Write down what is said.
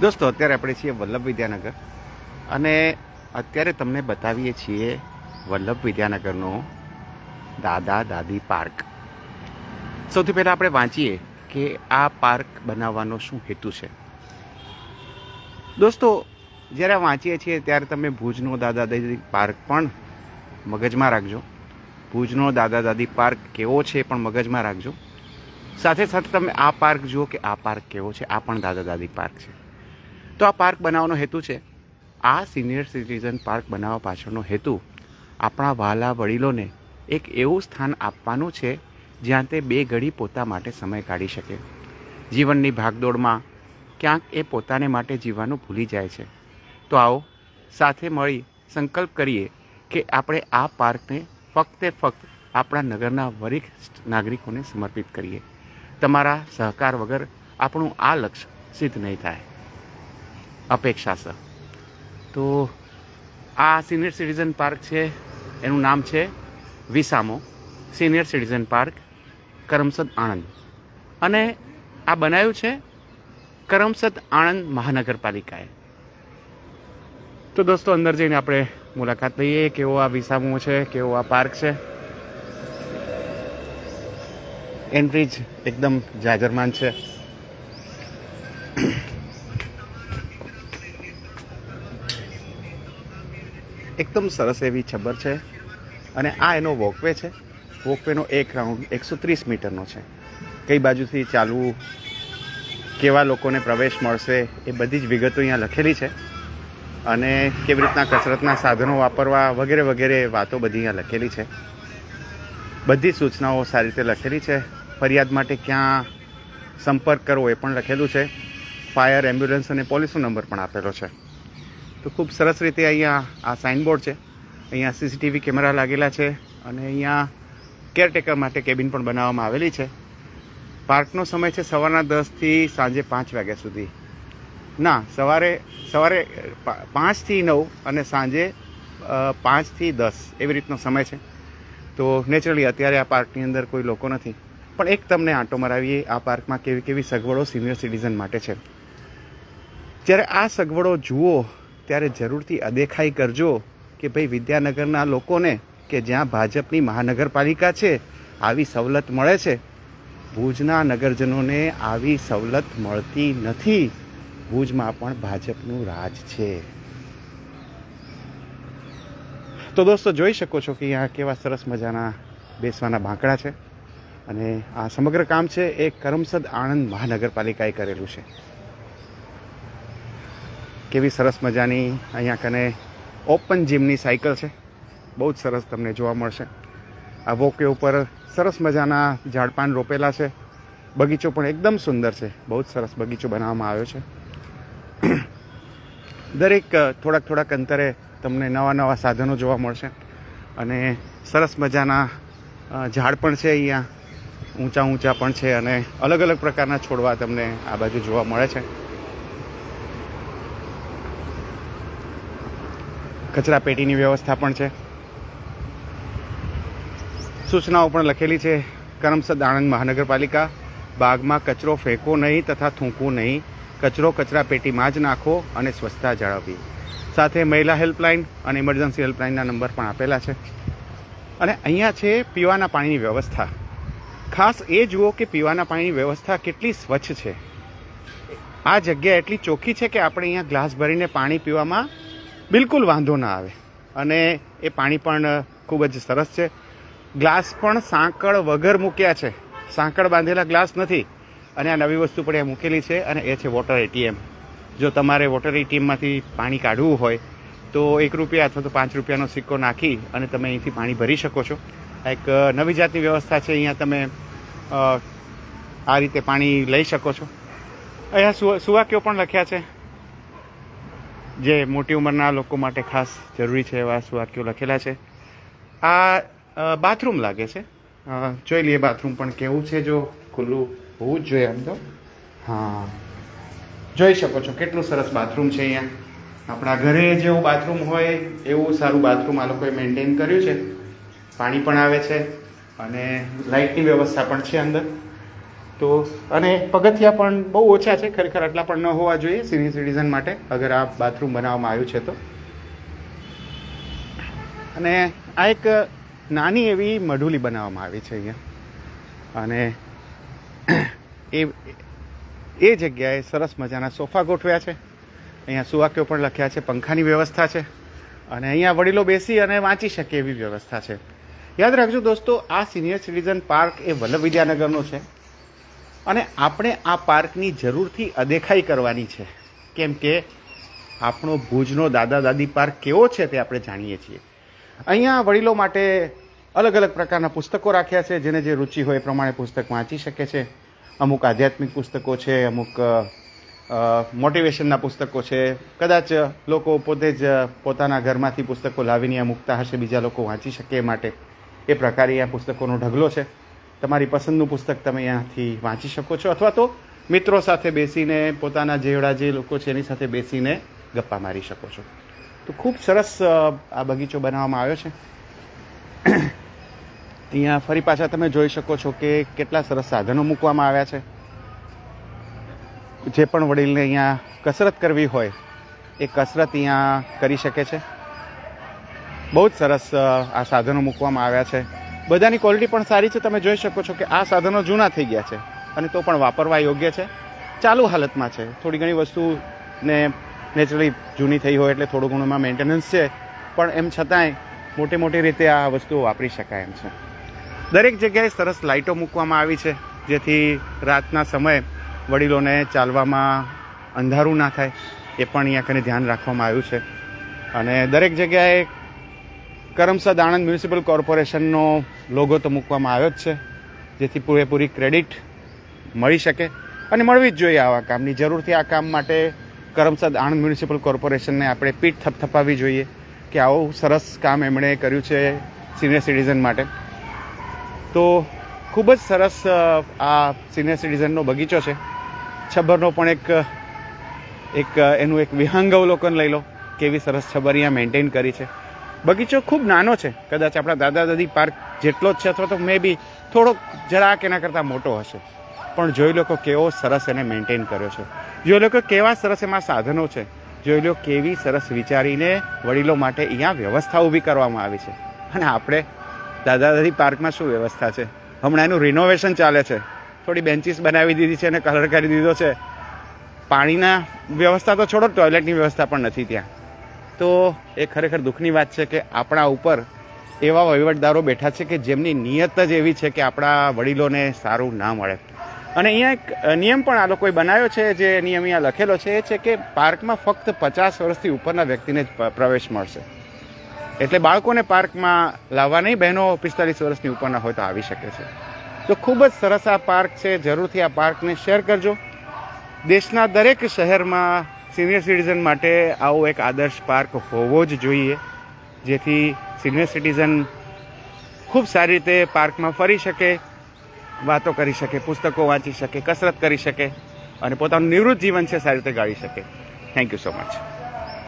દોસ્તો, અત્યારે આપણે છીએ વલ્લભ વિદ્યાનગર અને અત્યારે તમને બતાવીએ છીએ વલ્લભ વિદ્યાનગરનો દાદા દાદી પાર્ક. સૌથી પહેલાં આપણે વાંચીએ કે આ પાર્ક બનાવવાનો શું હેતુ છે. દોસ્તો, જ્યારે વાંચીએ છીએ ત્યારે તમે ભુજનો દાદા દાદી પાર્ક પણ મગજમાં રાખજો. ભુજનો દાદા દાદી પાર્ક કેવો છે પણ મગજમાં રાખજો. સાથે સાથે તમે આ પાર્ક જુઓ કે આ પાર્ક કેવો છે, આ પણ દાદા દાદી પાર્ક છે. તો આ પાર્ક બનાવવાનો હેતુ છે? આ સિનિયર સિટીઝન પાર્ક બનાવવા પાછળનો હેતુ આપણા વાલા વડીલોને એક એવું સ્થાન આપવાનું છે જ્યાં તે બે ઘડી પોતા માટે સમય કાઢી શકે. જીવનની ભાગદોડમાં ક્યાંક એ પોતાને માટે જીવવાનું ભૂલી જાય છે. તો આવો સાથે મળી સંકલ્પ કરીએ કે આપણે આ પાર્કને ફક્તે ફક્ત આપણા નગરના વરિષ્ઠ નાગરિકોને સમર્પિત કરીએ. તમારા સહકાર વગર આપણું આ લક્ષ્ય સિદ્ધ નહીં થાય. અપેક્ષા છે. તો આ સિનિયર સિટીઝન પાર્ક છે, એનું નામ છે Visamo senior citizen park, Karamsad Anand. અને આ બનાવ્યું છે કરમસદ આણંદ મહાનગરપાલિકાએ. તો દોસ્તો, અંદર જઈને આપણે મુલાકાત લઈએ, કેવો આ વિસામો છે, કેવો આ પાર્ક છે. એન્ટ્રી જ એકદમ જાજરમાન છે. એકદમ સરસ એવી છબર છે અને આ એનો વોકવે છે. વોકવેનો એક રાઉન્ડ એકસો ત્રીસ મીટરનો છે. કઈ બાજુથી ચાલવું, કેવા લોકોને પ્રવેશ મળશે એ બધી જ વિગતો અહીંયા લખેલી છે. અને કેવી રીતના કસરતના સાધનો વાપરવા વગેરે વગેરે વાતો બધી અહીંયા લખેલી છે. બધી સૂચનાઓ સારી રીતે લખેલી છે. ફરિયાદ માટે ક્યાં સંપર્ક કરવો એ પણ લખેલું છે. ફાયર, એમ્બ્યુલન્સ અને પોલીસનો નંબર પણ આપેલો છે. તો ખૂબ સરસ રીતે અહીંયા આ સાઇનબોર્ડ છે. અહીંયા સીસીટીવી કેમેરા લાગેલા છે અને અહીંયા કેરટેકર માટે કેબિન પણ બનાવવામાં આવેલી છે. પાર્કનો સમય છે સવારના દસથી સાંજે પાંચ વાગ્યા સુધી. ના, સવારે સવારે પાંચથી નવ અને સાંજે પાંચથી દસ એવી રીતનો સમય છે. તો નેચરલી અત્યારે આ પાર્કની અંદર કોઈ લોકો નથી. પણ એક તમને આંટો મરાવીએ, આ પાર્કમાં કેવી કેવી સગવડો સિનિયર સિટીઝન માટે છે. જ્યારે આ સગવડો જુઓ ત્યારે જરૂરથી અદેખાઈ કરજો કે ભાઈ વિદ્યાનગરના લોકોને કે જ્યાં ભાજપની મહાનગરપાલિકા છે, આવી સવલત મળે છે. ભુજના નગરજનોને આવી સવલત મળતી નથી. ભુજમાં પણ ભાજપનું રાજ છે. તો દોસ્તો, જોઈ શકો છો કે અહીંયા કેવા સરસ મજાના બેસવાના બાંકડા છે અને આ સમગ્ર કામ છે એ કરમસદ આણંદ મહાનગરપાલિકાએ કરેલું છે. કેવી સરસ મજાની અહીંયા કને ઓપન જીમની સાયકલ છે. બહુ જ સરસ તમને જોવા મળશે. આ વોકે ઉપર સરસ મજાના ઝાડપાન રોપેલા છે. બગીચો પણ એકદમ સુંદર છે. બહુ જ સરસ બગીચો બનાવવામાં આવ્યો છે. દરેક થોડાક થોડાક અંતરે તમને નવા નવા સાધનો જોવા મળશે. અને સરસ મજાના ઝાડ પણ છે અહીંયા. ઊંચા ઊંચા પણ છે અને અલગ અલગ પ્રકારના છોડવા તમને આ બાજુ જોવા મળે છે. કચરા પેટીની વ્યવસ્થા પણ છે. સૂચનાઓ પણ લખેલી છે. કરમસદ આણંદ મહાનગરપાલિકા બાગમાં કચરો ફેંકો નહીં તથા થૂંકવું નહીં. કચરો કચરા પેટીમાં જ નાખો અને સ્વચ્છતા જાળવવી. સાથે મહિલા હેલ્પલાઇન અને ઇમરજન્સી હેલ્પલાઇનના નંબર પણ આપેલા છે. અને અહીંયા છે પીવાના પાણીની વ્યવસ્થા. ખાસ એ જુઓ કે પીવાના પાણીની વ્યવસ્થા કેટલી સ્વચ્છ છે. આ જગ્યા એટલી ચોખ્ખી છે કે આપણે અહીંયા ગ્લાસ ભરીને પાણી પીવામાં બિલકુલ વાંધો ના આવે. અને એ પાણી પણ ખૂબ જ સરસ છે. ગ્લાસ પણ સાંકળ વગર મૂક્યા છે. સાંકળ બાંધેલા ગ્લાસ નથી. અને આ નવી વસ્તુ પણ એ મૂકેલી છે અને એ છે વોટર એટીએમ. જો તમારે વોટર એટીએમમાંથી પાણી કાઢવું હોય, તો એક રૂપિયા અથવા તો પાંચ રૂપિયાનો સિક્કો નાખી અને તમે અહીંથી પાણી ભરી શકો છો. એક નવી જાતની વ્યવસ્થા છે. અહીંયા તમે આ રીતે પાણી લઈ શકો છો. અહીંયા સુવા સુવાક્યો પણ લખ્યા છે. જે મોટી ઉંમરના લોકો માટે ખાસ જરૂરી છે એવા વાક્યો લખેલા છે. આ બાથરૂમ લાગે છે. જોઈ લઈએ બાથરૂમ પણ કેવું છે જો ખુલ્લું હોવું જ જોઈએ આમ તો. હા. જોઈ શકો છો કેટલું સરસ બાથરૂમ છે અહીંયા. આપણા ઘરે જેવું બાથરૂમ હોય એવું સારું બાથરૂમ આ લોકોએ મેન્ટેન કર્યું છે. પાણી પણ આવે છે અને લાઇટની વ્યવસ્થા પણ છે અંદર. તો અને પગથિયા પણ બહુ ઓછા છે ખરેખર, આટલા પણ ન હોવા જોઈએ સિનિયર સિટીઝન માટે, અગર આ બાથરૂમ બનાવવામાં આવ્યું છે તો. અને આ એક નાની એવી મઢુલી બનાવવામાં આવી છે અહીંયા. અને એ એ જગ્યાએ સરસ મજાના સોફા ગોઠવ્યા છે. અહીંયા સુવાક્યો પણ લખ્યા છે, પંખાની વ્યવસ્થા છે. અને અહીંયા વડીલો બેસી અને વાંચી શકે એવી વ્યવસ્થા છે. યાદ રાખજો દોસ્તો, આ સિનિયર સિટીઝન પાર્ક એ વલ્લભ વિદ્યાનગરનો છે. અને આપણે આ પાર્કની જરૂરથી અદેખાઈ કરવાની છે. કેમ કે આપણો ભુજનો દાદા દાદી પાર્ક કેવો છે તે આપણે જાણીએ છીએ. અહીંયા વડીલો માટે અલગ અલગ પ્રકારના પુસ્તકો રાખ્યા છે, જેને જે રુચિ હોય એ પ્રમાણે પુસ્તક વાંચી શકે છે. અમુક આધ્યાત્મિક પુસ્તકો છે, અમુક મોટિવેશનના પુસ્તકો છે. કદાચ લોકો પોતે જ પોતાના ઘરમાંથી પુસ્તકો લાવીને મૂકતા હશે, બીજા લોકો વાંચી શકે માટે. એ પ્રકારે આ પુસ્તકોનો ઢગલો છે. તમારી પસંદનું પુસ્તક તમે અહીંયાથી વાંચી શકો છો અથવા તો મિત્રો સાથે બેસીને, પોતાના જેવડા જે લોકો છે એની સાથે બેસીને ગપ્પા મારી શકો છો. તો ખૂબ સરસ આ બગીચો બનાવવામાં આવ્યો છે. અહીંયા ફરી પાછા તમે જોઈ શકો છો કે કેટલા સરસ સાધનો મૂકવામાં આવ્યા છે. જે પણ વડીલને અહીંયા કસરત કરવી હોય, એ કસરત અહીંયા કરી શકે છે. બહુ જ સરસ આ સાધનો મૂકવામાં આવ્યા છે. બધાની ક્વોલિટી પણ સારી છે. તમે જોઈ શકો છો કે આ સાધનો જૂના થઈ ગયા છે અને તો પણ વાપરવા યોગ્ય છે. ચાલુ હાલતમાં છે. થોડી ઘણી વસ્તુને નેચરલી જૂની થઈ હોય એટલે થોડું ઘણું એમાં મેન્ટેનન્સ છે. પણ એમ છતાંય મોટી મોટી રીતે આ વસ્તુઓ વાપરી શકાય એમ છે. દરેક જગ્યાએ સરસ લાઇટો મૂકવામાં આવી છે. જેથી રાતના સમયે વડીલોને ચાલવામાં અંધારું ના થાય. એ પણ અહીંયા કને ધ્યાન રાખવામાં આવ્યું છે. અને દરેક જગ્યાએ કરમસદ આણંદ મ્યુનિસિપલ કોર્પોરેશનનો લોગો તો મૂકવામાં આવ્યો જ છે, જેથી પૂરેપૂરી ક્રેડિટ મળી શકે અને મળવી જ જોઈએ આવા કામની. જરૂરથી આ કામ માટે કરમસદ આણંદ મ્યુનિસિપલ કોર્પોરેશનને આપણે પીઠ થપથપાવી જોઈએ કે આવું સરસ કામ એમણે કર્યું છે સિનિયર સિટીઝન માટે. તો ખૂબ જ સરસ આ સિનિયર સિટીઝનનો બગીચો છે. છબ્બરનો પણ એક એક, એનું એક વિહંગાવલોકન લઈ લો, કેવી સરસ છબર અહીંયા મેન્ટેન કરી છે. બગીચો ખૂબ નાનો છે. કદાચ આપણા દાદા દાદી પાર્ક જેટલો જ છે અથવા તો મે બી થોડોક જરાક એના કરતાં મોટો હશે. પણ જોઈ લો કેવો સરસ એને મેન્ટેન કર્યો છે. જોઈ લો કેવા સરસ એમાં સાધનો છે. જોઈ લો કેવી સરસ વિચારીને વડીલો માટે અહીંયા વ્યવસ્થા ઊભી કરવામાં આવી છે. અને આપણે દાદા દાદી પાર્કમાં શું વ્યવસ્થા છે? હમણાં એનું રિનોવેશન ચાલે છે. થોડી બેન્ચીસ બનાવી દીધી છે અને કલર કરી દીધો છે. પાણીના વ્યવસ્થા તો છોડો ટોયલેટની વ્યવસ્થા પણ નથી ત્યાં. તો એ ખરેખર દુઃખની વાત છે કે આપણા ઉપર એવા વહીવટદારો બેઠા છે કે જેમની નિયત જ એવી છે કે આપણા વડીલોને સારું ના મળે. અને અહીંયા એક નિયમ પણ આ લોકોએ બનાવ્યો છે, જે નિયમ અહીંયા લખેલો છે, એ છે કે પાર્કમાં ફક્ત પચાસ વર્ષથી ઉપરના વ્યક્તિને જ પ્રવેશ મળશે. એટલે બાળકોને પાર્કમાં લાવવા નહીં, બહેનો પિસ્તાલીસ વર્ષની ઉપરના હોય તો આવી શકે છે. તો ખૂબ જ સરસ આ પાર્ક છે, જરૂરથી આ પાર્કને શેર કરજો. દેશના દરેક શહેરમાં સિનિયર સિટીઝન માટે આવો એક આદર્શ પાર્ક હોવો જ જોઈએ, જેથી સિનિયર સિટીઝન ખૂબ સારી રીતે પાર્કમાં ફરી શકે, વાતો કરી શકે, પુસ્તકો વાંચી શકે, કસરત કરી શકે, અને પોતાનું નિવૃત્ત જીવન છે સારી રીતે ગાળી શકે. Thank you so much